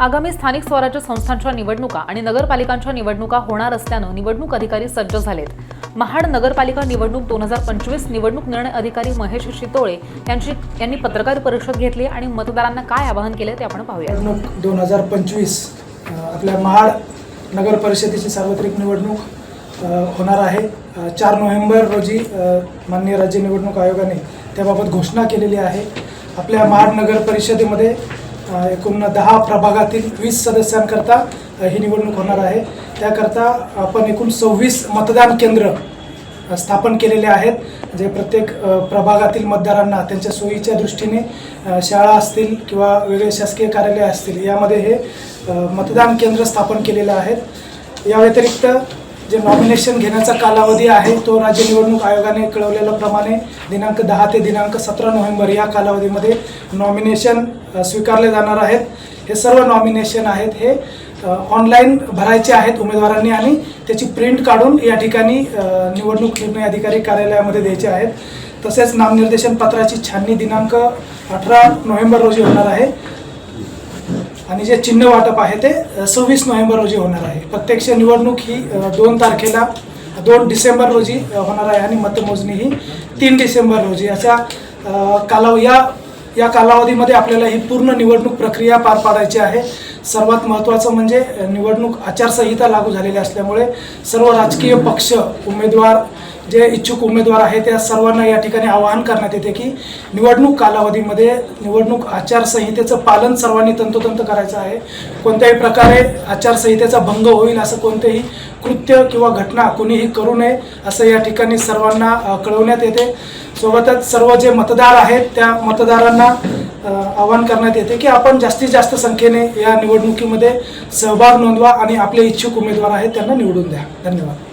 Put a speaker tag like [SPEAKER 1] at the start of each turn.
[SPEAKER 1] आगामी स्थानिक स्वराज्य संस्थांच्या निवडणुका आणि नगरपालिकांच्या निवडणुका होणार असल्यानं निवडणूक अधिकारी सज्ज झालेत. महाड नगरपालिका निवडणूक दोन हजार पंचवीस निवडणूक निर्णय अधिकारी महेश शितोळे यांची यांनी पत्रकार परिषद घेतली आणि मतदारांना काय आवाहन केले ते आपण पाहूया.
[SPEAKER 2] निवडणूक दोन हजार पंचवीस आपल्या महाड नगर परिषदेची सार्वत्रिक निवडणूक होणार आहे. चार नोव्हेंबर रोजी माननीय राज्य निवडणूक आयोगाने त्याबाबत घोषणा केलेली आहे. आपल्या महाड नगर परिषदेमध्ये एकूण दहा प्रभागातील वीस सदस्यांकरता ही निवडणूक होणार आहे. त्याकरता आपण एकूण सव्वीस मतदान केंद्र स्थापन केलेले आहेत जे प्रत्येक प्रभागातील मतदारांना त्यांच्या सोयीच्या दृष्टीने शाळा असतील किंवा वेगळे शासकीय कार्यालय असतील यामध्ये हे मतदान केंद्र स्थापन केलेलं आहेत. या व्यतिरिक्त जे नॉमिनेशन घेण्याचा कालावधी आहे तो राज्य निवडणूक आयोगाने कळवलेल्याप्रमाणे दिनांक दहा ते दिनांक सतरा नोव्हेंबर या कालावधीमध्ये नॉमिनेशन स्वीकारले जाणार आहेत. हे सर्व नॉमिनेशन आहेत हे ऑनलाईन भरायचे आहेत उमेदवारांनी आणि त्याची प्रिंट काढून या ठिकाणी निवडणूक निर्णय अधिकारी कार्यालयामध्ये द्यायचे आहेत. तसेच नामनिर्देशन पत्राची छाननी दिनांक अठरा नोव्हेंबर रोजी होणार आहे. आणि जे चिन्ह वाटप आहे ते सव्वीस नोव्हेंबर रोजी होणार आहे. प्रत्यक्ष निवडणूक ही दोन तारखेला दोन डिसेंबर रोजी होणार आहे आणि मतमोजणी ही तीन डिसेंबर रोजी. अशा कालाव या या कालावधीमध्ये आपल्याला ही पूर्ण निवडणूक प्रक्रिया पार पाडायची आहे. सर्वात महत्त्वाचं म्हणजे निवडणूक आचारसंहिता लागू झालेली असल्यामुळे सर्व राजकीय पक्ष उमेदवार जे इच्छुक उमेदवार आहेत त्या सर्वांना या ठिकाणी आवाहन करण्यात येते की निवडणूक कालावधीमध्ये निवडणूक आचारसंहितेचं पालन सर्वांनी तंतोतंत करायचं आहे. कोणत्याही प्रकारे आचारसंहितेचा भंग होईल असं कोणतेही कृत्य किंवा घटना कोणीही करू नये असं या ठिकाणी सर्वांना कळवण्यात येते. सोबतच सर्व जे मतदार आहेत त्या मतदारांना आवाहन करण्यात येते की आपण जास्तीत जास्त संख्येने या निवडणुकीमध्ये सहभाग नोंदवा आणि आपले इच्छुक उमेदवार आहेत त्यांना निवडून द्या. धन्यवाद.